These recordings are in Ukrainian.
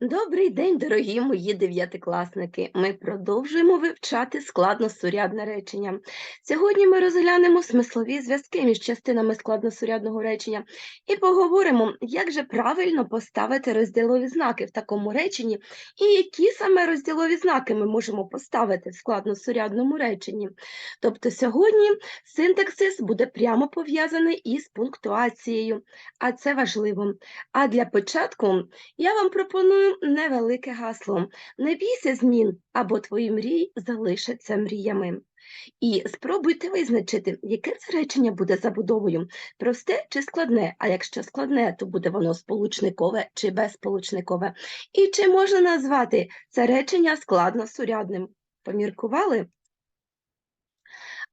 Добрий день, дорогі мої дев'ятикласники. Ми продовжуємо вивчати складносурядне речення. Сьогодні ми розглянемо смислові зв'язки між частинами складносурядного речення і поговоримо, як же правильно поставити розділові знаки в такому реченні, і які саме розділові знаки ми можемо поставити в складносурядному реченні. Тобто сьогодні синтаксис буде прямо пов'язаний із пунктуацією, а це важливо. А для початку я вам пропоную невелике гасло. Не бійся змін, або твої мрії залишаться мріями. І спробуйте визначити, яке це речення буде забудовою, просте чи складне, а якщо складне, то буде воно сполучникове чи безсполучникове. І чи можна назвати це речення складносурядним? Поміркували?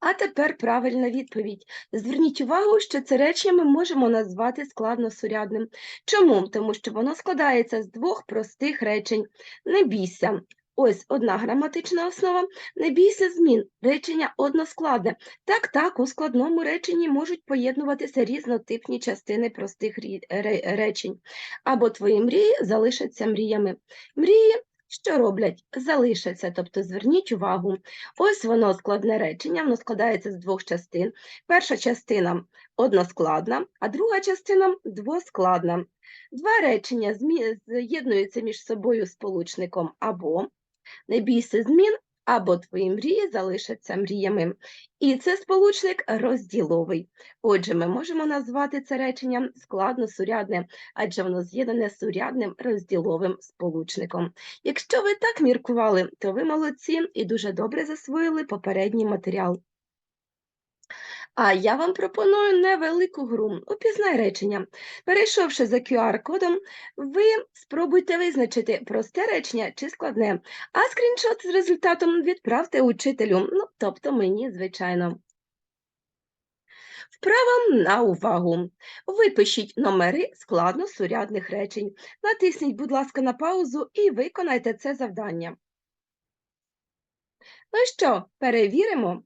А тепер правильна відповідь. Зверніть увагу, що це речення ми можемо назвати складносурядним. Чому? Тому що воно складається з двох простих речень. Не бійся. Ось одна граматична основа. Не бійся змін. Речення односкладне. Так, так, у складному реченні можуть поєднуватися різнотипні частини простих речень. Або твої мрії залишаться мріями. Мрії що роблять? Залишаться, тобто зверніть увагу. Ось воно складне речення, воно складається з двох частин. Перша частина односкладна, а друга частина двоскладна. Два речення з'єднуються між собою сполучником або не бійся змін, або твої мрії залишаться мріями. І це сполучник розділовий. Отже, ми можемо назвати це реченням складно-сурядне, адже воно з'єднане сурядним розділовим сполучником. Якщо ви так міркували, то ви молодці і дуже добре засвоїли попередній матеріал. А я вам пропоную невелику гру. Упізнай речення. Перейшовши за QR-кодом, ви спробуйте визначити просте речення чи складне, а скріншот з результатом відправте учителю, ну, тобто мені, звичайно. Вправа на увагу. Випишіть номери складно-сурядних речень. Натисніть, будь ласка, на паузу і виконайте це завдання. Ну що, перевіримо?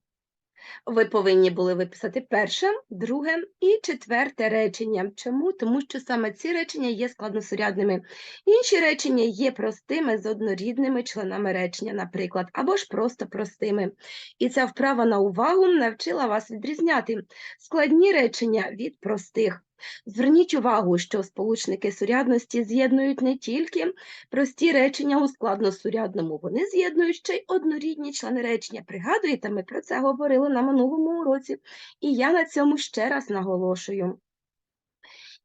Ви повинні були виписати перше, друге і четверте речення. Чому? Тому що саме ці речення є складносурядними. Інші речення є простими з однорідними членами речення, наприклад, або ж просто простими. І ця вправа на увагу навчила вас відрізняти складні речення від простих. Зверніть увагу, що сполучники сурядності з'єднують не тільки прості речення у складносурядному, вони з'єднують ще й однорідні члени речення. Пригадуєте, ми про це говорили на минулому уроці, і я на цьому ще раз наголошую.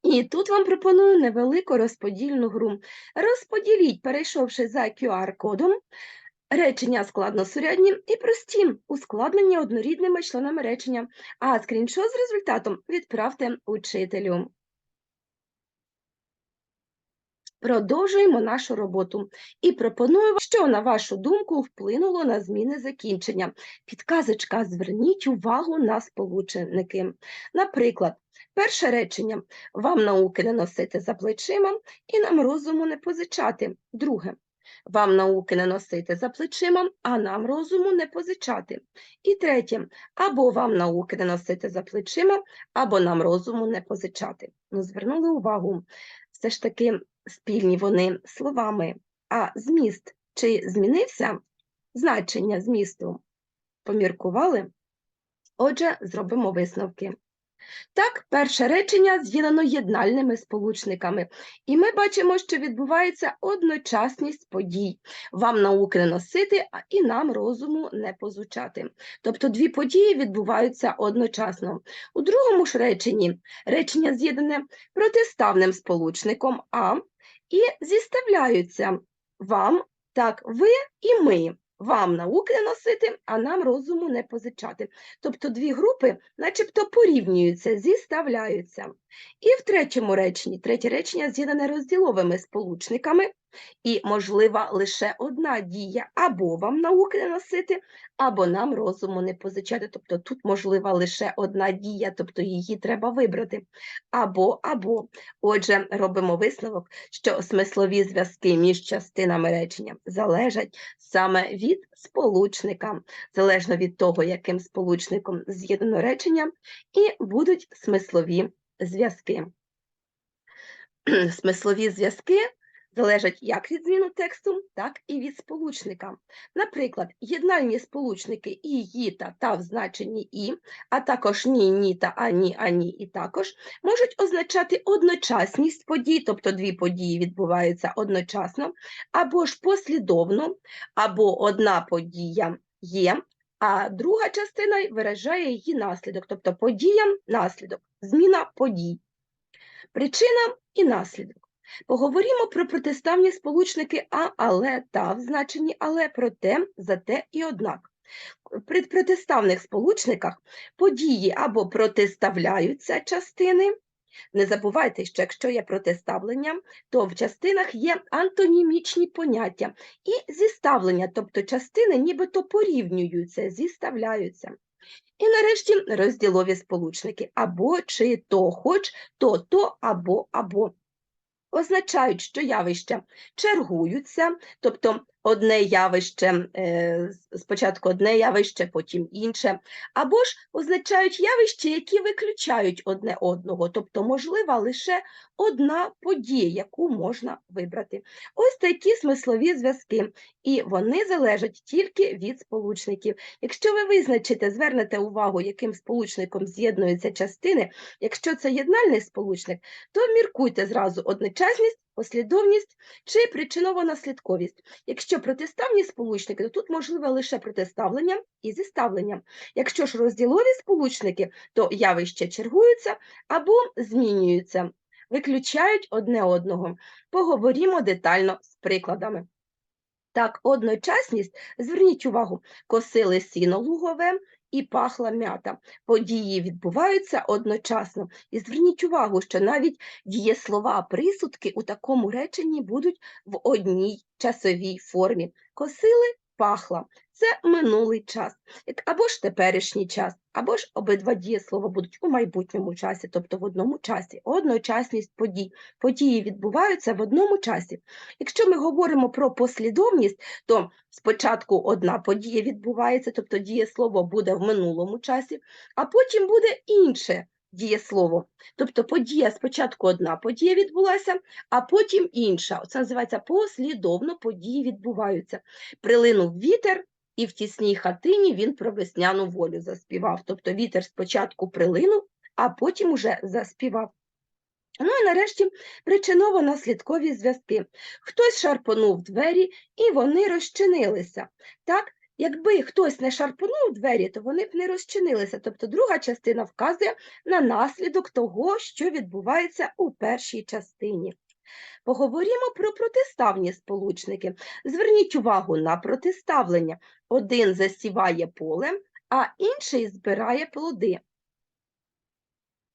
І тут вам пропоную невелику розподільну гру. Розподіліть, перейшовши за QR-кодом, речення складносурядні і прості, ускладнені однорідними членами речення, а скріншот з результатом відправте учителю. Продовжуємо нашу роботу і пропоную, вам, що, на вашу думку, вплинуло на зміни закінчення. Підказочка, зверніть увагу на сполучники. Наприклад, перше речення вам науки не носити за плечима і нам розуму не позичати. Друге. Вам науки не носити за плечима, а нам розуму не позичати. І третє, або вам науки не носити за плечима, або нам розуму не позичати. Ну, звернули увагу, все ж таки спільні вони словами, а зміст чи змінився значення змісту? Поміркували? Отже, зробимо висновки. Так, перше речення з'єднано єднальними сполучниками, і ми бачимо, що відбувається одночасність подій. Вам науки не носити, а і нам розуму не позучати. Тобто дві події відбуваються одночасно. У другому ж реченні речення з'єднане протиставним сполучником А і зіставляються вам, так, ви і ми. Вам науки носити, а нам розуму не позичати. Тобто дві групи начебто порівнюються, зіставляються. І в третьому реченні, третє речення з'єднане розділовими сполучниками, і можлива лише одна дія або вам науки не носити, або нам розуму не позичати. Тобто тут можлива лише одна дія, тобто її треба вибрати. Або, або. Отже, робимо висновок, що смислові зв'язки між частинами речення залежать саме від сполучника, залежно від того, яким сполучником з'єднано речення, і будуть смислові зв'язки. Смислові зв'язки залежать як від зміну тексту, так і від сполучника. Наприклад, єднальні сполучники і, ї та та в значенні і, а також ні, ні та ані, ані і також можуть означати одночасність подій, тобто дві події відбуваються одночасно, або ж послідовно, або одна подія є, а друга частина виражає її наслідок, тобто подія наслідок, зміна подій. Причина і наслідок. Поговоримо про протиставні сполучники а, але, та в значенні але, проте, зате і однак. При протиставних сполучниках події або протиставляються частини. Не забувайте, що якщо є протиставлення, то в частинах є антонімічні поняття і зіставлення, тобто частини нібито порівнюються, зіставляються. І нарешті розділові сполучники або чи то хоч, то то або або означають, що явища чергуються, тобто одне явище, е, спочатку одне явище, потім інше, або ж означають явища, які виключають одне одного, тобто можлива лише одна подія, яку можна вибрати. Ось такі смислові зв'язки, і вони залежать тільки від сполучників. Якщо ви визначите, звернете увагу, яким сполучником з'єднуються частини, якщо це єднальний сполучник, то міркуйте зразу одночасність, послідовність чи причиново-наслідковість. Якщо протиставні сполучники, то тут можливе лише протиставлення і зіставлення. Якщо ж розділові сполучники, то явища чергуються або змінюються, виключають одне одного. Поговоримо детально з прикладами. Так, одночасність, зверніть увагу, косили сіно лугове і пахла м'ята. Події відбуваються одночасно. І зверніть увагу, що навіть дієслова присудки у такому реченні будуть в одній часовій формі. Косили пахла. Це минулий час, або ж теперішній час, або ж обидва дієслова будуть у майбутньому часі, тобто в одному часі. Одночасність подій. Події відбуваються в одному часі. Якщо ми говоримо про послідовність, то спочатку одна подія відбувається, тобто дієслово буде в минулому часі, а потім буде інше дієслово. Тобто подія спочатку одна подія відбулася, а потім інша. Це називається послідовно події відбуваються. Прилинув вітер, і в тісній хатині він про весняну волю заспівав. Тобто вітер спочатку прилинув, а потім уже заспівав. Ну і нарешті причиново-наслідкові зв'язки. Хтось шарпонув двері, і вони розчинилися. Так? Якби хтось не шарпонув двері, то вони б не розчинилися. Тобто друга частина вказує на наслідок того, що відбувається у першій частині. Поговоримо про протиставні сполучники. Зверніть увагу на протиставлення. Один засіває поле, а інший збирає плоди.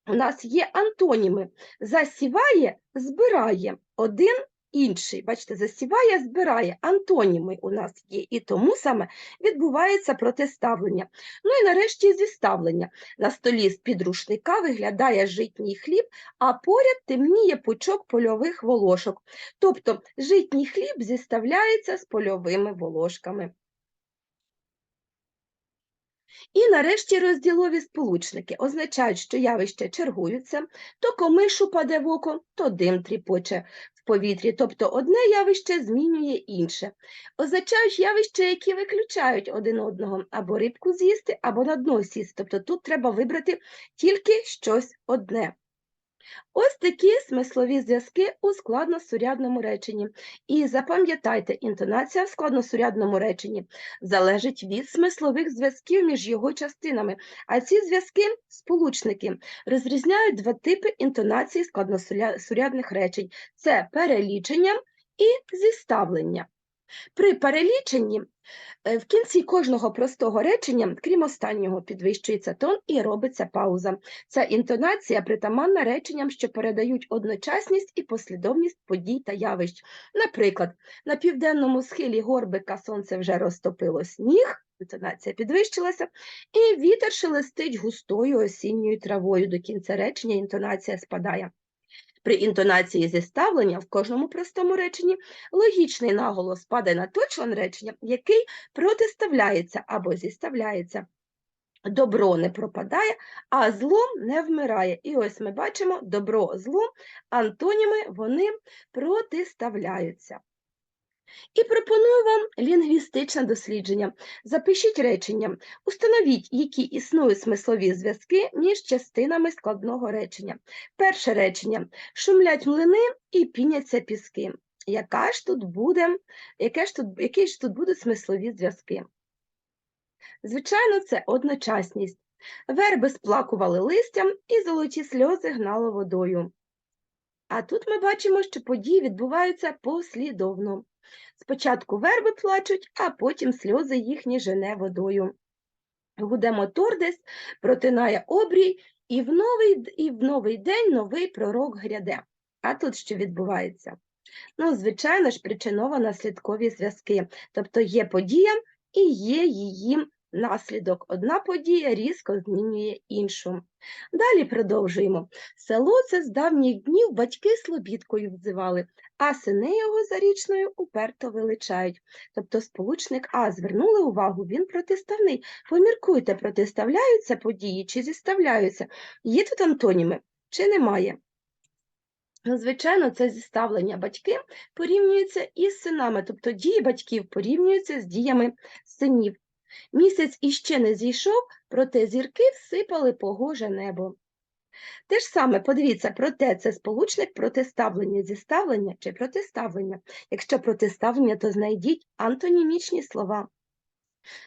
У нас є антоніми. Засіває, збирає. Один інший. Бачите, засіває, збирає. Антоніми у нас є. І тому саме відбувається протиставлення. Ну і нарешті зіставлення. На столі з-під рушника виглядає житній хліб, а поряд темніє пучок польових волошок. Тобто житній хліб зіставляється з польовими волошками. І нарешті розділові сполучники означають, що явища чергуються, то комишу паде в око, то дим тріпоче в повітрі, тобто одне явище змінює інше. Означають явища, які виключають один одного, або рибку з'їсти, або на дно сісти. Тобто тут треба вибрати тільки щось одне. Ось такі смислові зв'язки у складносурядному реченні. І запам'ятайте, інтонація в складносурядному реченні залежить від смислових зв'язків між його частинами, а ці зв'язки, сполучники, розрізняють два типи інтонації складносурядних речень – це перелічення і зіставлення. При переліченні е, в кінці кожного простого речення, крім останнього, підвищується тон і робиться пауза. Ця інтонація притаманна реченням, що передають одночасність і послідовність подій та явищ. Наприклад, на південному схилі горбика сонце вже розтопило сніг, інтонація підвищилася, і вітер шелестить густою осінньою травою. До кінця речення інтонація спадає. При інтонації зіставлення в кожному простому реченні логічний наголос падає на той член речення, який протиставляється або зіставляється. добро не пропадає, а зло не вмирає. І ось ми бачимо добро, зло, антоніми вони протиставляються. І пропоную вам лінгвістичне дослідження. Запишіть речення. Установіть, які існують смислові зв'язки між частинами складного речення. Перше речення шумлять млини і піняться піски. Яка ж тут буде, яке ж тут, які ж тут будуть смислові зв'язки? Звичайно, це одночасність. Верби сплакували листям і золоті сльози гнало водою. А тут ми бачимо, що події відбуваються послідовно. Спочатку верби плачуть, а потім сльози їхні жене водою. Гуде мотор протинає обрій, і в новий, і в новий день новий пророк гряде. А тут що відбувається? Ну, звичайно ж, причиново-наслідкові зв'язки. Тобто є подія і є її наслідок. Одна подія різко змінює іншу. Далі продовжуємо. Село це з давніх днів батьки слобідкою взивали, а сини його зарічною уперто величають. Тобто сполучник А звернули увагу, він протиставний. Поміркуйте, протиставляються події чи зіставляються. Є тут антоніми чи немає? Ну, Звичайно, це зіставлення батьки порівнюються із синами, тобто дії батьків порівнюються з діями синів. Місяць іще не зійшов, проте зірки всипали погоже небо. Те ж саме, подивіться, проте це сполучник протиставлення, зіставлення чи протиставлення. Якщо протиставлення, то знайдіть антонімічні слова.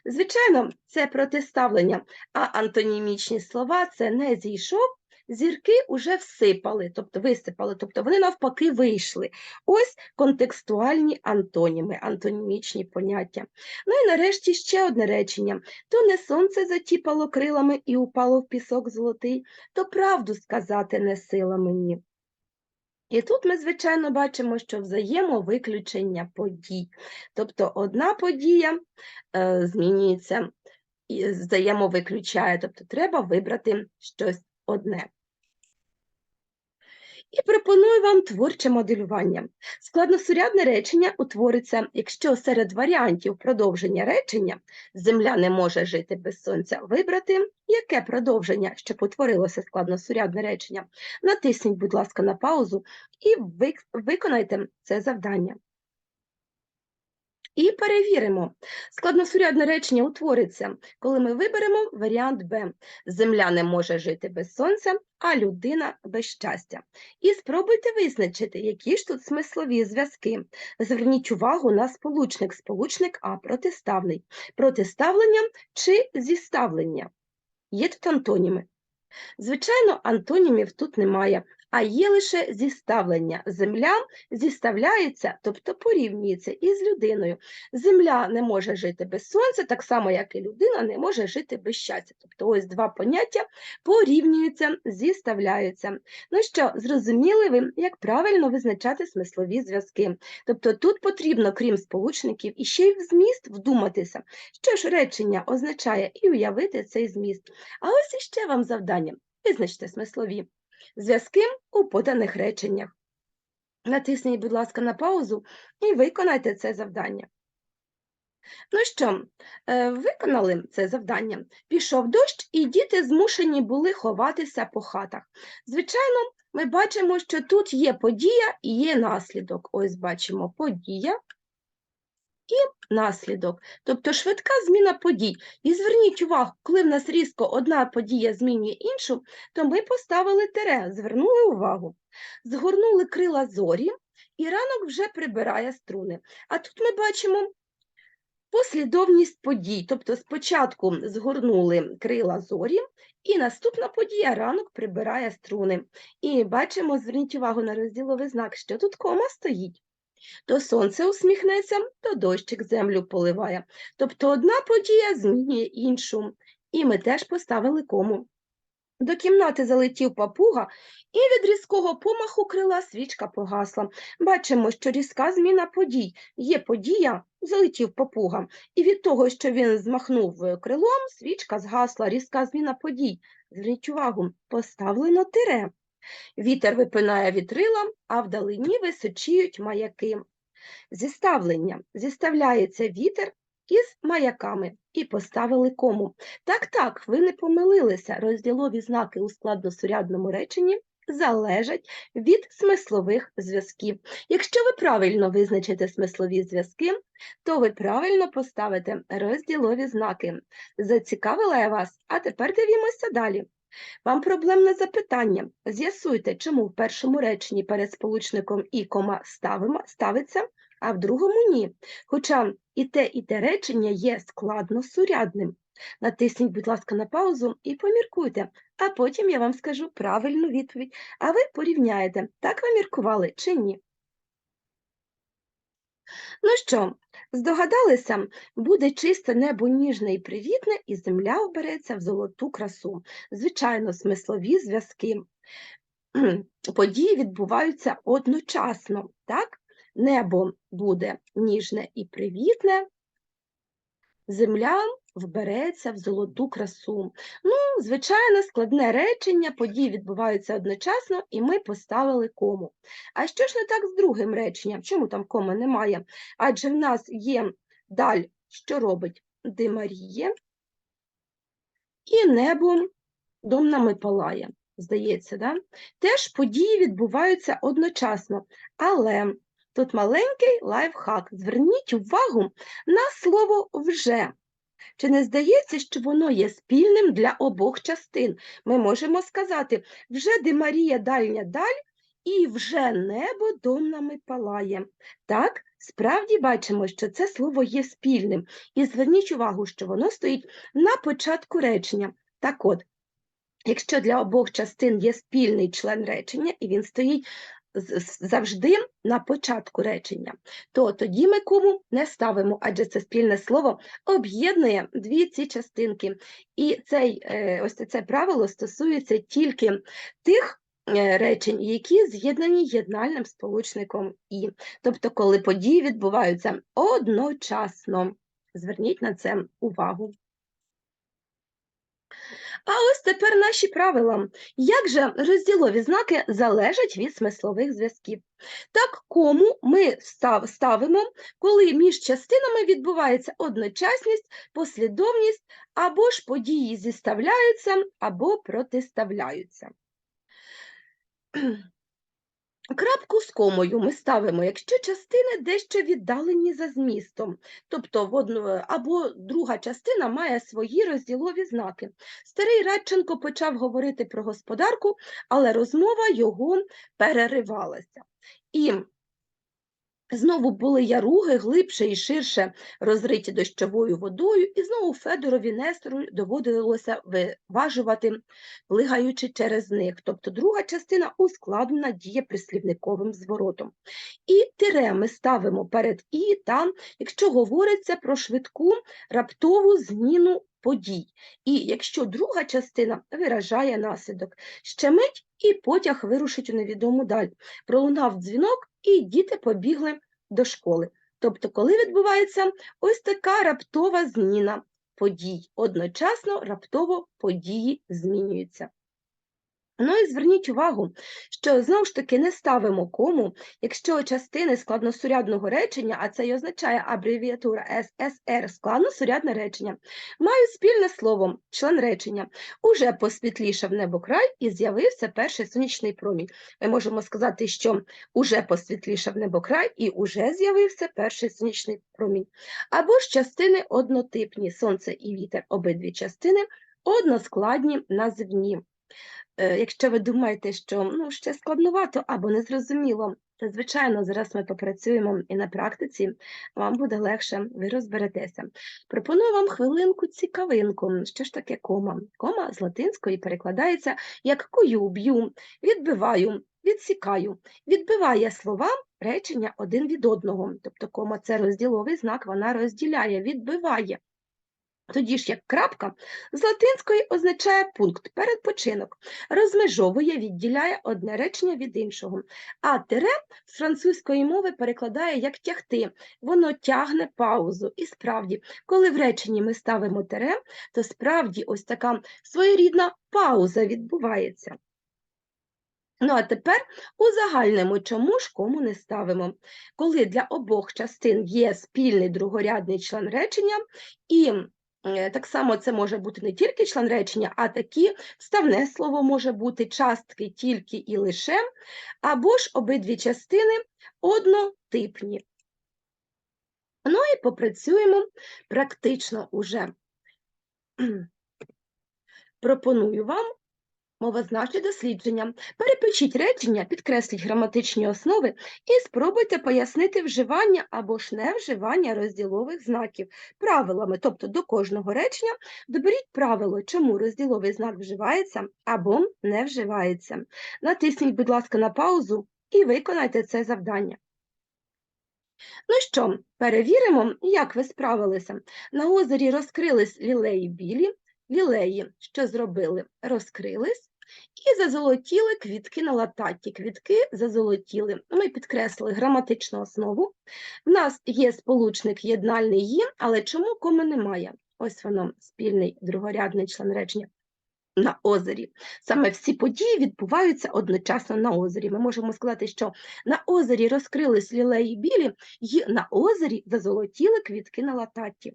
Звичайно, це протиставлення, а антонімічні слова це не зійшов, зірки уже всипали, тобто висипали, тобто вони навпаки вийшли. Ось контекстуальні антоніми, антонімічні поняття. Ну і нарешті ще одне речення: то не сонце затіпало крилами і упало в пісок золотий, то правду сказати не сила мені. І тут ми, звичайно, бачимо, що взаємовиключення подій. Тобто одна подія е, змінюється і взаємовиключає, тобто треба вибрати щось одне. І пропоную вам творче моделювання. Складносурядне речення утвориться, якщо серед варіантів продовження речення земля не може жити без сонця, вибрати яке продовження, щоб утворилося складносурядне речення. Натисніть, будь ласка, на паузу і виконайте це завдання. І перевіримо. Складносурядне речення утвориться, коли ми виберемо варіант Б. Земля не може жити без сонця, а людина без щастя. І спробуйте визначити, які ж тут смислові зв'язки. Зверніть увагу на сполучник, сполучник А протиставний. Протиставлення чи зіставлення. Є тут антоніми. Звичайно, антонімів тут немає, а є лише зіставлення. Земля зіставляється, тобто порівнюється із людиною. Земля не може жити без сонця, так само, як і людина не може жити без щастя. Тобто ось два поняття порівнюються, зіставляються. Ну що, зрозуміли ви, як правильно визначати смислові зв'язки? Тобто тут потрібно, крім сполучників, іще й в зміст вдуматися, що ж речення означає і уявити цей зміст. А ось іще вам завдання. Визначте смислові зв'язки у поданих реченнях. Натисніть, будь ласка, на паузу і виконайте це завдання. Ну що, е, виконали це завдання. Пішов дощ, і діти змушені були ховатися по хатах. Звичайно, ми бачимо, що тут є подія і є наслідок. Ось бачимо подія і наслідок, тобто швидка зміна подій. І зверніть увагу, коли в нас різко одна подія змінює іншу, то ми поставили тере, звернули увагу, згорнули крила зорі, і ранок вже прибирає струни. А тут ми бачимо послідовність подій, тобто спочатку згорнули крила зорі, і наступна подія ранок прибирає струни. І бачимо, зверніть увагу на розділовий знак, що тут кома стоїть. То сонце усміхнеться, то дощик землю поливає. Тобто одна подія змінює іншу. І ми теж поставили кому. До кімнати залетів папуга, і від різкого помаху крила свічка погасла. Бачимо, що різка зміна подій. Є подія, залетів папуга, і від того, що він змахнув крилом, свічка згасла, різка зміна подій. Зверніть увагу, поставлено тире. Вітер випинає вітрила, а вдалині височіють маяки. Зіставлення. Зіставляється вітер із маяками і поставили кому. Так, так, ви не помилилися. Розділові знаки у складносурядному реченні залежать від смислових зв'язків. Якщо ви правильно визначите смислові зв'язки, то ви правильно поставите розділові знаки. Зацікавила я вас, а тепер дивімося далі. Вам проблемне запитання. З'ясуйте, чому в першому реченні перед сполучником і кома ставимо, ставиться, а в другому ні. Хоча і те, і те речення є складносурядним. Натисніть, будь ласка, на паузу і поміркуйте, а потім я вам скажу правильну відповідь, а ви порівняєте, так ви міркували чи ні. Ну що, здогадалися, буде чисте небо ніжне і привітне, і земля обереться в золоту красу. Звичайно, смислові зв'язки. Події відбуваються одночасно, так? Небо буде ніжне і привітне, земля вбереться в золоту красу. Ну, звичайно, складне речення, події відбуваються одночасно, і ми поставили кому. А що ж не так з другим реченням? Чому там коми немає? Адже в нас є даль, що робить Димаріє, і небо дом нами палає. Здається, да? теж події відбуваються одночасно, але тут маленький лайфхак. Зверніть увагу на слово вже. Чи не здається, що воно є спільним для обох частин? Ми можемо сказати вже де Марія дальня даль, і вже небо дом нами палає. Так, справді бачимо, що це слово є спільним. І зверніть увагу, що воно стоїть на початку речення. Так от, якщо для обох частин є спільний член речення, і він стоїть завжди на початку речення, то тоді ми кому не ставимо, адже це спільне слово об'єднує дві ці частинки. І цей, е, ось це правило стосується тільки тих. Е, речень, які з'єднані єднальним сполучником І, тобто, коли події відбуваються одночасно. Зверніть на це увагу. А ось тепер наші правила. Як же розділові знаки залежать від смислових зв'язків? Так, кому ми ставимо, коли між частинами відбувається одночасність, послідовність або ж події зіставляються або протиставляються. Крапку з комою ми ставимо, якщо частини дещо віддалені за змістом, тобто в одну, або друга частина має свої розділові знаки. Старий Радченко почав говорити про господарку, але розмова його переривалася. І Знову були яруги глибше і ширше розриті дощовою водою, і знову Федорові Нестору доводилося виважувати, плигаючи через них. Тобто друга частина ускладнена дієприслівниковим зворотом. І тире ми ставимо перед і там, якщо говориться про швидку раптову зміну подій. І якщо друга частина виражає наслідок, ще мить і потяг вирушить у невідому даль. Пролунав дзвінок, і діти побігли до школи. Тобто, коли відбувається ось така раптова зміна подій, одночасно раптово події змінюються. Ну і зверніть увагу, що знову ж таки не ставимо кому, якщо частини складносурядного речення, а це й означає абревіатура ССР, складносурядне речення, мають спільне слово, член речення. Уже посвітлішав небокрай і з'явився перший сонячний промінь. Ми можемо сказати, що уже посвітлішав небокрай і уже з'явився перший сонячний промінь. Або ж частини однотипні сонце і вітер, обидві частини односкладні називні. Е, якщо ви думаєте, що ну, ще складновато або незрозуміло, то, звичайно, зараз ми попрацюємо і на практиці вам буде легше, ви розберетеся. Пропоную вам хвилинку цікавинку. Що ж таке кома? Кома з латинської перекладається як кою, б'ю, відбиваю, відсікаю, відбиває слова речення один від одного. Тобто кома це розділовий знак, вона розділяє, відбиває. Тоді ж як крапка з латинської означає пункт, передпочинок, розмежовує, відділяє одне речення від іншого. А тире з французької мови перекладає як тягти, воно тягне паузу. І справді, коли в реченні ми ставимо тире, то справді ось така своєрідна пауза відбувається. Ну, а тепер узагальнимо, чому ж кому не ставимо. Коли для обох частин є спільний другорядний член речення, і так само це може бути не тільки член речення, а такі вставне слово може бути частки тільки і лише, або ж обидві частини однотипні. Ну і попрацюємо практично уже. Пропоную вам мовознавче дослідження. Перепишіть речення, підкресліть граматичні основи і спробуйте пояснити вживання або ж невживання розділових знаків правилами, тобто до кожного речення доберіть правило, чому розділовий знак вживається або не вживається. Натисніть, будь ласка, на паузу і виконайте це завдання. Ну що, перевіримо, як ви справилися. На озері розкрились лілеї білі, лілеї, що зробили? Розкрились і зазолотіли квітки на лататі. Квітки зазолотіли. Ми підкреслили граматичну основу. В нас є сполучник єднальний «є», але чому коми немає? Ось воно, спільний другорядний член речення. На озері. Саме всі події відбуваються одночасно на озері. Ми можемо сказати, що на озері розкрились лілеї білі, і на озері зазолотіли квітки на лататі.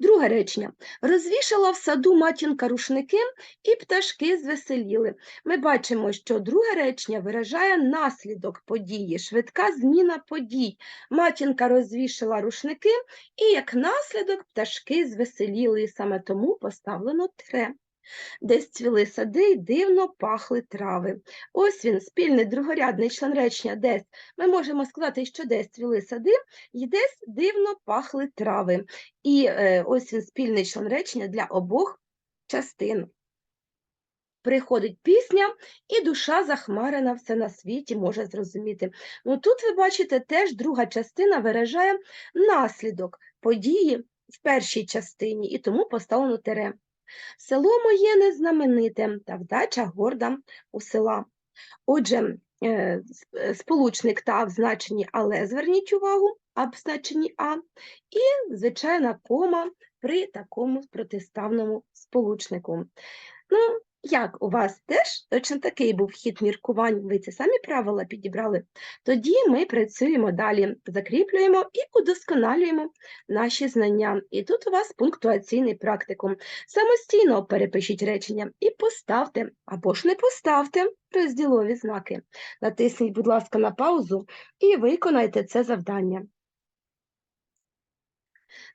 Друге речення. Розвішала в саду матінка рушники, і пташки звеселіли. Ми бачимо, що друге речення виражає наслідок події, швидка зміна подій. Матінка розвішала рушники, і як наслідок пташки звеселіли, і саме тому поставлено тире. Десь цвіли сади й дивно пахли трави. Ось він, спільний другорядний член речення десь. Ми можемо сказати, що десь цвіли сади і десь дивно пахли трави. І е, ось він спільний член речення для обох частин. Приходить пісня, і душа захмарена все на світі може зрозуміти. Ну Тут ви бачите, теж друга частина виражає наслідок події в першій частині, і тому поставлено тере. Село моє незнамените, та вдача горда у села. Отже, е, е, сполучник та в значенні але зверніть увагу, а в значенні а, і звичайна кома при такому протиставному сполучнику. Ну, як у вас теж точно такий був хід міркувань, ви ці самі правила підібрали? Тоді ми працюємо далі, закріплюємо і удосконалюємо наші знання. І тут у вас пунктуаційний практикум. Самостійно перепишіть речення і поставте або ж не поставте розділові знаки. Натисніть, будь ласка, на паузу і виконайте це завдання.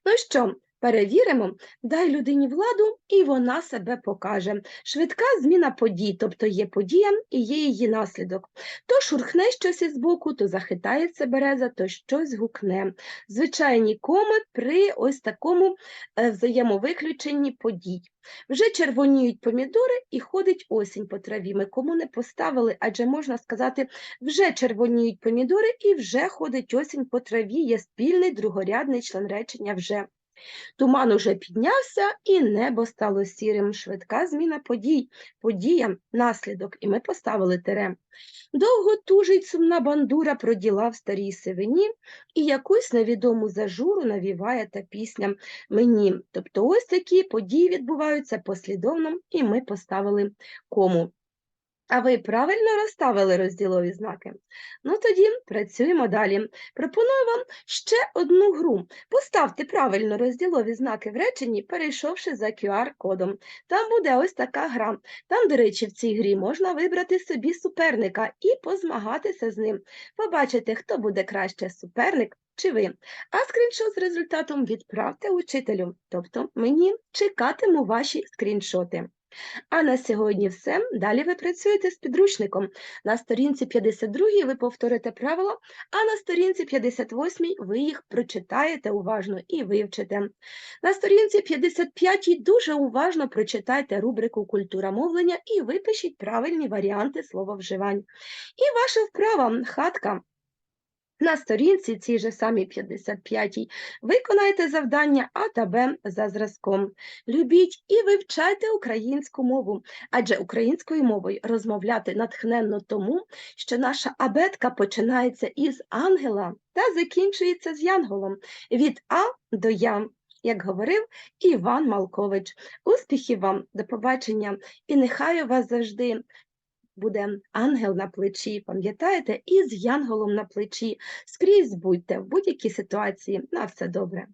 Ну що, Перевіримо, дай людині владу, і вона себе покаже. Швидка зміна подій, тобто є подія і є її наслідок. То шурхне щось із боку, то захитається береза, то щось гукне. Звичайні коми при ось такому е, взаємовиключенні подій. Вже червоніють помідори і ходить осінь по траві. Ми кому не поставили, адже можна сказати, вже червоніють помідори і вже ходить осінь по траві, є спільний другорядний член речення вже. Туман уже піднявся, і небо стало сірим. Швидка зміна подій, подія, наслідок, і ми поставили тере. Довго тужить сумна бандура про діла в старій сивині, і якусь невідому зажуру навіває та пісня мені. Тобто ось такі події відбуваються послідовно, і ми поставили кому. А ви правильно розставили розділові знаки? Ну тоді працюємо далі. Пропоную вам ще одну гру. Поставте правильно розділові знаки в реченні, перейшовши за QR-кодом. Там буде ось така гра. Там, до речі, в цій грі можна вибрати собі суперника і позмагатися з ним. Побачите, хто буде краще суперник чи ви. А скріншот з результатом відправте учителю, тобто мені чекатиму ваші скріншоти. А на сьогодні все. Далі ви працюєте з підручником. На сторінці 52 ви повторите правила, а на сторінці 58 ви їх прочитаєте уважно і вивчите. На сторінці 55 дуже уважно прочитайте рубрику Культура мовлення і випишіть правильні варіанти слововживань. І ваша вправа хатка. На сторінці цій же самій 55 виконайте завдання А та Б за зразком. Любіть і вивчайте українську мову, адже українською мовою розмовляти натхненно тому, що наша абетка починається із ангела та закінчується з янголом від А до Я. Як говорив Іван Малкович, успіхів вам, до побачення, і нехай у вас завжди буде ангел на плечі, пам'ятаєте? І з янголом на плечі. Скрізь будьте в будь-якій ситуації. На все добре.